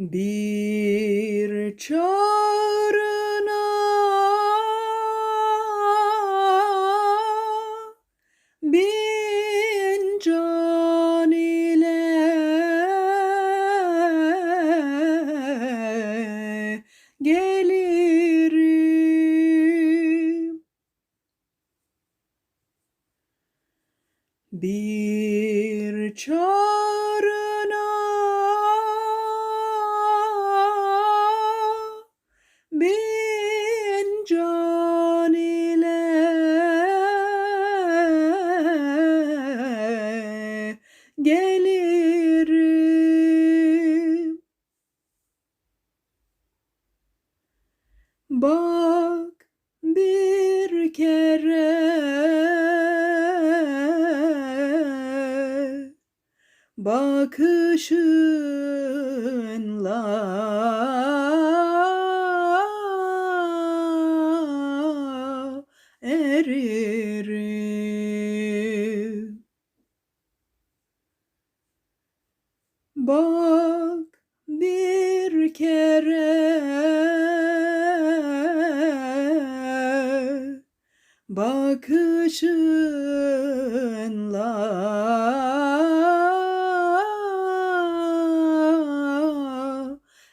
Bir çağrına bin can ile gelirim. Bir çağrına Bak bir kere bakışınla eririm. Bak bir kere bakışınla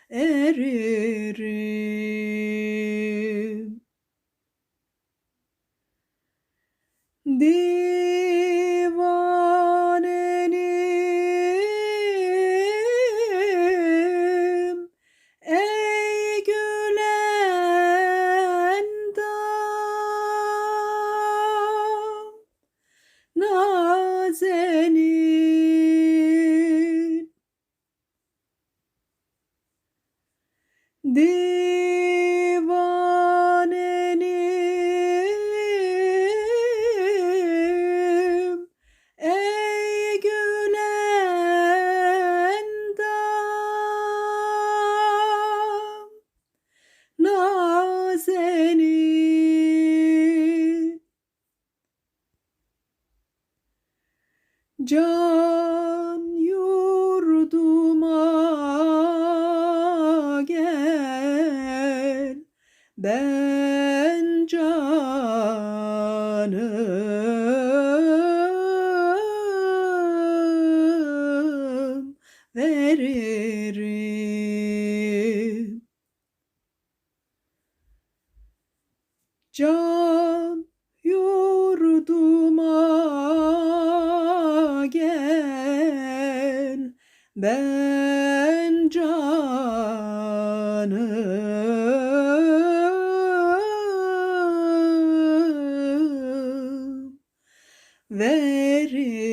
eririm. Divanenim Can yurduma gel ben canım veririm. Can ben canım veririm.